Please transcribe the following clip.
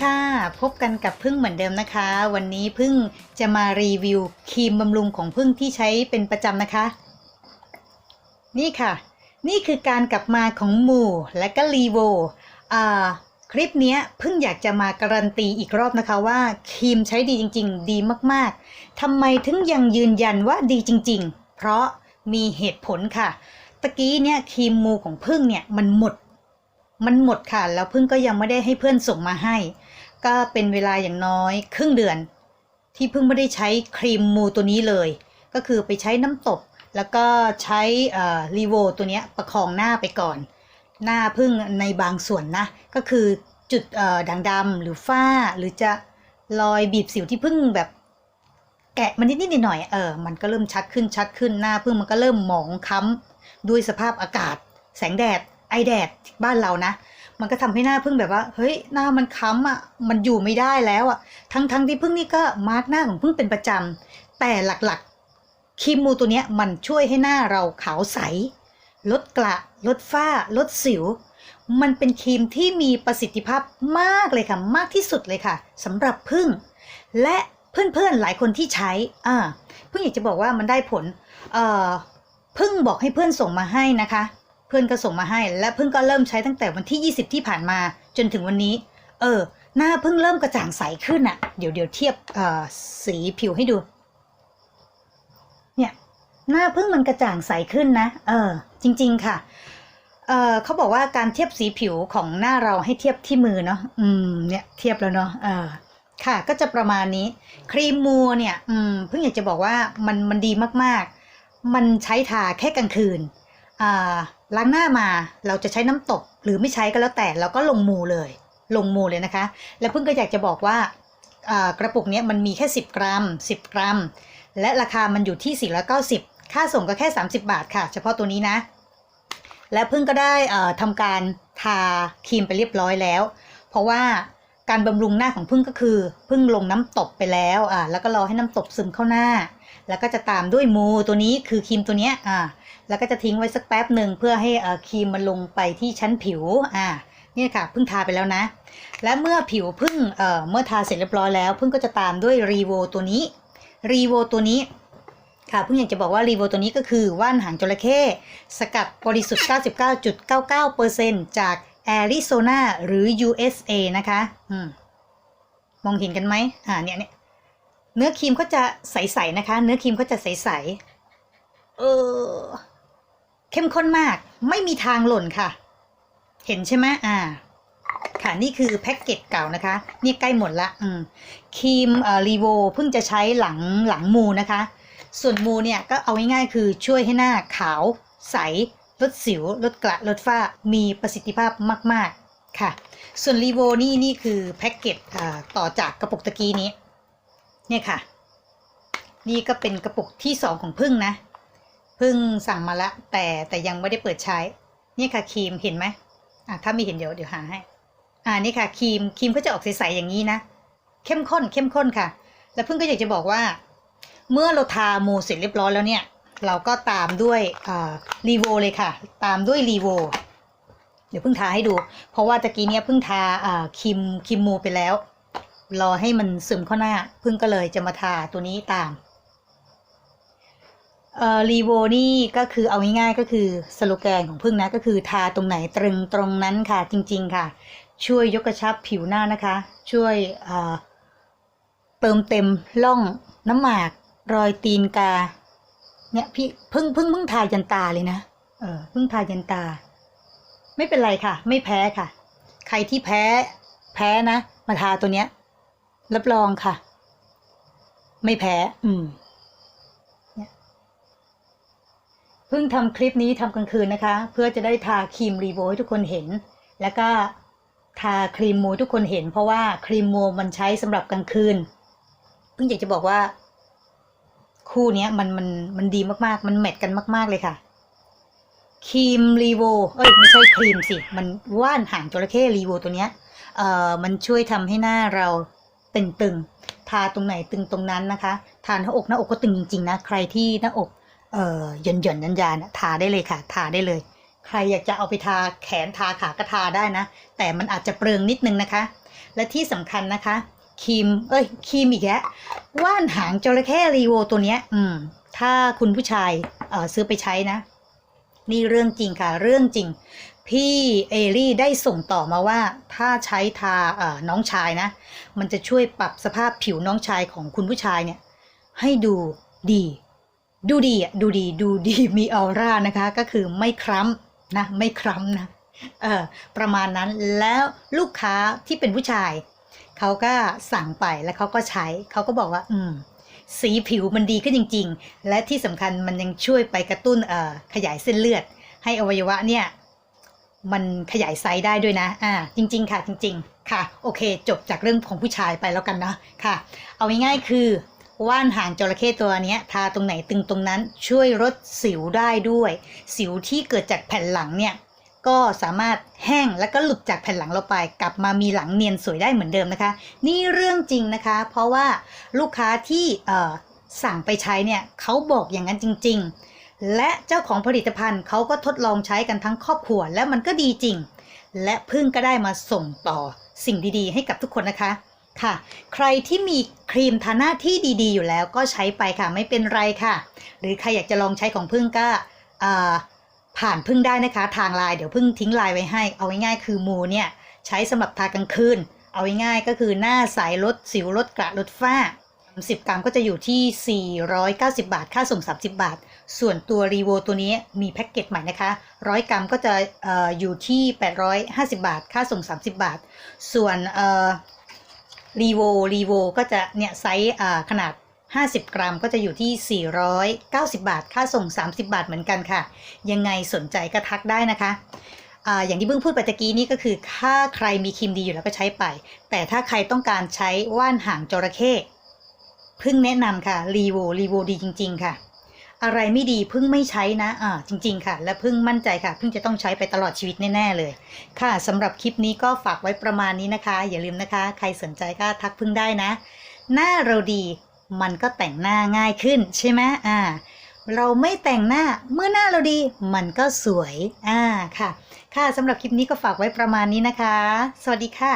ค่ะ พบกันกับพึ่งเหมือนเดิมนะคะ วันนี้พึ่งจะมารีวิวครีมบำรุงของพึ่งที่ใช้เป็นประจำนะคะ นี่ค่ะ นี่คือการกลับมาของมูและก็รีโวอ่าคลิปนี้พึ่งอยากจะมาการันตีอีกรอบนะคะว่าครีมใช้ดีจริง ๆ ดีมากๆทำไมถึงยังยืนยันว่าดีจริง ๆ เพราะมีเหตุผลค่ะตะกี้เนี่ยครีมมูของพึ่งเนี่ยมันหมดมันหมดค่ะ แล้วพึ่งก็ยังไม่ได้ให้เพื่อนส่งมาให้ ก็เป็นเวลาอย่างน้อยครึ่งเดือน ที่พึ่งไม่ได้ใช้ครีมมูตัวนี้เลย ก็คือไปใช้น้ำตบ แล้วก็ใช้รีโวตัวนี้ประคองหน้าไปก่อน หน้าพึ่งในบางส่วนนะ ก็คือจุดด่างดำหรือฝ้าหรือจะรอยบีบสิวที่พึ่งแบบแกะมันนิดๆหน่อยเออ มันก็เริ่มชัดขึ้นชัดขึ้นหน้าพึ่งมันก็เริ่มหมองค้ำด้วยสภาพอากาศ แสงแดดไอแดดบ้านเรานะ มันก็ทำให้หน้าพึ่งแบบว่า เฮ้ยหน้ามันค้ำอะมันอยู่ไม่ได้แล้วอะทั้งทั้งที่พึ่งนี่ก็มาร์กหน้าของพึ่งเป็นประจำแต่หลักๆครีมมูตัวเนี้ยมันช่วยให้หน้าเราขาวใส ลดกระลดฝ้า ลดสิว มันเป็นครีมที่มีประสิทธิภาพมากเลยค่ะมากที่สุดเลยค่ะสำหรับพึ่ง และเพื่อนๆหลายคนที่ใช้อ่าพึ่งอยากจะบอกว่ามันได้ผลเอ่อพึ่งบอกให้เพื่อนส่งมาให้นะคะ เพื่อนก็ส่งมาให้ และเพึ่งก็เริ่มใช้ตั้งแต่วันที่ 20 ที่ผ่านมาจนถึงวันนี้ เออ หน้าเพึ่งเริ่มกระจ่างใสขึ้นอะ่ะ เดี๋ยวเดี๋ยวเทียบเอ่อสีผิวให้ดู เนี่ย หน้าเพึ่งมันกระจ่างใสขึ้นนะ เออ จริง ๆ ค่ะ เออเขาบอกว่าการเทียบสีผิวของหน้าเราให้เทียบที่มือเนาะ อืม เนี่ย เทียบแล้วเนาะ เออค่ะ ก็จะประมาณนี้ ครีมมัวเนี่ย อืม เพิ่งอยากจะบอกว่ามันมันดีมากๆ มันใช้ทาแค่กลางคืน ล้างหน้ามาเราจะใช้น้ำตบหรือไม่ใช้ก็แล้วแต่เราก็ลงมูเลย ลงมูเลยนะคะ แล้วเพิ่งก็อยากจะบอกว่ากระปุกนี้มันมีแค่ 10 กรัม 10 กรัม และราคามันอยู่ที่ 490 ค่าส่งก็แค่ 30 บาทค่ะ เฉพาะตัวนี้นะ และเพิ่งก็ได้ทำการทาครีมไปเรียบร้อยแล้ว เพราะว่า การบำรุงหน้าของพึ่งก็คือพึ่งลงน้ำตบไปแล้วอ่าแล้วก็รอให้น้ำตบซึมเข้าหน้า แล้วก็จะตามด้วยมูตัวนี้คือครีมตัวเนี้ยอ่าแล้วก็จะทิ้งไว้สักแป๊บหนึ่งเพื่อให้อ่อครีมมันลงไปที่ชั้นผิวอ่าเนี่ยค่ะพิ่งทาไปแล้วนะ และเมื่อผิวพิ่งเอ่อเมื่อทาเสร็จเรียบร้อยแล้วพิ่งก็จะตามด้วยรีโวตัวนี้รีโวตัวนี้ค่ะเพิ่งอยากจะบอกว่ารีโวตัวนี้ก็คือว่านหางจระเข้สกัดบริสุทธิ์ 99.99%จาก แอริโซนาหรือ USA นะคะอมมองเห็นกันไหมอ่าเนี่ยเนี่ยเนื้อครีมก็จะใสๆนะคะ เนื้อครีมก็จะใสๆเออเข้มข้นมาก ไม่มีทางหล่นค่ะ เห็นใช่ไหมอ่า ค่ะนี่คือแพ็กเกจเก่านะคะนี่ใกล้หมดละอืมครีมเอ่อรีโวเพิ่งจะใช้หลังหลังมูนะคะ ส่วนมูเนี่ยก็เอาง่ายๆคือช่วยให้หน้าขาวใส ลดสิว ลดกระ ลดฝ้า มีประสิทธิภาพมาก ๆ ค่ะ ส่วนรีโวนี่นี่คือแพ็กเกจต่อจากกระปุกตะกี้นี้ เนี่ยค่ะ นี่ก็เป็นกระปุกที่สองของพึ่งนะ พึ่งสั่งมาละ แต่แต่ยังไม่ได้เปิดใช้ เนี่ยค่ะครีมเห็นไหมอะถ้าไม่เห็นเดี๋ยวเดี๋ยวหาให้ อ่านี่ค่ะครีมครีมก็จะออกใสๆอย่างนี้นะ เข้มข้นเข้มข้นค่ะ แล้วพึ่งก็อยากจะบอกว่า เมื่อเราทาโมเสร็จเรียบร้อยแล้วเนี่ย เราก็ตามด้วยรีโวเลยค่ะ ตามด้วยรีโวเดี๋ยวเพิ่งทาให้ดู เพราะว่าตะกี้เนี่ยเพิ่งทาครีมครีมโมไปแล้ว รอให้มันซึมเข้าหน้า เพึ่งก็เลยจะมาทาตัวนี้ตามเอ่อรีโวนี่ก็คือเอาง่ายๆก็คือสโลแกนของพึ่งนะก็คือทาตรงไหนตรึงตรงนั้นค่ะ จริง ๆค่ะ ช่วยยกกระชับผิวหน้านะคะ ช่วยเติมเต็มร่องน้ำหมาก รอยตีนกา เนี่ยพี่เพิ่งเพิ่งเพิ่งทายันตาเลยนะเออเพิ่งทายันตา ไม่เป็นไรค่ะ ไม่แพ้ค่ะ ใครที่แพ้ แพ้นะ มาทาตัวเนี้ย รับรองค่ะ ไม่แพ้ อืมเพิ่งทำคลิปนี้ทำกลางคืนนะคะ เพื่อจะได้ทาครีมรีโวให้ทุกคนเห็น แล้วก็ทาครีมมูทุกคนเห็น เพราะว่าครีมมูมันใช้สำหรับกลางคืนเพิ่งอยากจะบอกว่า คู่นี้มันมันมันดีมากๆ มันแมทกันมาก ๆเลยค่ะครีมรีโวเอ้ยไม่ใช่ครีมสิ มันว่านหางจระเข้รีโวตัวเนี้ยเอ่อมันช่วยทำให้หน้าเราตึงๆทาตรงไหนตึงตรงนั้นนะคะ ทาหน้าอกหน้าอกก็ตึงจริงๆนะใครที่หน้าอกเอ่อหย่อนหย่อนยันยานทาได้เลยค่ะ ทาได้เลย ใครอยากจะเอาไปทาแขนทาขากระทาได้นะ แต่มันอาจจะเปลืองนิดนึงนะคะ และที่สำคัญนะคะ ครีม เอ้ยครีมอีกแล้วว่านหางจระเข้รีโวตัวเนี้ย อืม ถ้าคุณผู้ชายเอ่อซื้อไปใช้นะ นี่เรื่องจริงค่ะ เรื่องจริง พี่เอรี่ได้ส่งต่อมาว่า ถ้าใช้ทาเอ่อน้องชายนะ มันจะช่วยปรับสภาพผิวน้องชายของคุณผู้ชายเนี่ย ให้ดูดี ดูดีอะดูดีดูดีมีออร่านะคะ ก็คือไม่คล้ำนะ ไม่คล้ำนะเออประมาณนั้นแล้วลูกค้าที่เป็นผู้ชาย เขาก็สั่งไปแล้วเขาก็ใช้เขาก็บอกว่า อืม สีผิวมันดีขึ้นจริง ๆ และที่สำคัญมันยังช่วยไปกระตุ้นเอ่อขยายเส้นเลือด ให้อวัยวะเนี่ย มันขยายไซส์ได้ด้วยนะ อ่า จริง ๆ ค่ะ จริง ๆ ค่ะ โอเค จบจากเรื่องของผู้ชายไปแล้วกันเนาะค่ะ เอาง่ายๆคือว่านหางจระเข้ตัวนี้ทาตรงไหนตึงตรงนั้นช่วยลดสิวได้ด้วย สิวที่เกิดจากแผ่นหลังเนี่ย ก็สามารถแห้งแล้วก็หลุดจากแผ่นหลังเราไป กลับมามีหลังเนียนสวยได้เหมือนเดิมนะคะ นี่เรื่องจริงนะคะ เพราะว่าลูกค้าที่สั่งไปใช้เนี่ยเขาบอกอย่างนั้นจริง ๆ และเจ้าของผลิตภัณฑ์เขาก็ทดลองใช้กันทั้งครอบครัวแล้วมันก็ดีจริง และพึ่งก็ได้มาส่งต่อสิ่งดีๆ ให้กับทุกคนนะคะค่ะ ใครที่มีครีมทาหน้าที่ดีๆ อยู่แล้วก็ใช้ไปค่ะไม่เป็นไรค่ะ หรือใครอยากจะลองใช้ของพึ่งก็ ผ่านพึ่งได้นะคะ ทางไลน์เดี๋ยวพึ่งทิ้งไลน์ไว้ให้ เอาง่ายๆคือมูเนี่ยใช้สำหรับทากลางคืน เอาง่ายๆก็คือหน้าใสลดสิวลดกระลดฝ้า 10 กรัมก็จะอยู่ที่ 490 บาท ค่าส่ง 30 บาท ส่วนตัวรีโวตัวนี้มีแพ็กเกจใหม่นะคะ 100 กรัมก็จะอออยู่ที่ 850 บาท ค่าส่ง 30 บาท ส่วนรีโวรีโวก็จะเนี่ยไซส์ขนาด 50 กรัมก็จะอยู่ที่ 490 บาท ค่าส่ง 30 บาทเหมือนกันค่ะ ยังไงสนใจก็ทักได้นะคะอย่างที่เพิ่งพูดไปตะกี้นี้ก็คือถ้าใครมีครีมดีอยู่แล้วก็ใช้ไป แต่ถ้าใครต้องการใช้ว่านหางจระเข้พึ่งแนะนำค่ะรีโวรีโวดีจริง ๆ ค่ะ อะไรไม่ดีพึ่งไม่ใช้นะอ่าจริง ๆ ค่ะ และพึ่งมั่นใจค่ะพึ่งจะต้องใช้ไปตลอดชีวิตแน่ๆเลย ค่ะสำหรับคลิปนี้ก็ฝากไว้ประมาณนี้นะคะ อย่าลืมนะคะ ใครสนใจก็ทักพึ่งได้นะ หน้าเราดี มันก็แต่งหน้าง่ายขึ้นใช่ไหมอ่า เราไม่แต่งหน้าเมื่อหน้าเราดี มันก็สวยอ่าค่ะ ค่ะสำหรับคลิปนี้ก็ฝากไว้ประมาณนี้นะคะ สวัสดีค่ะ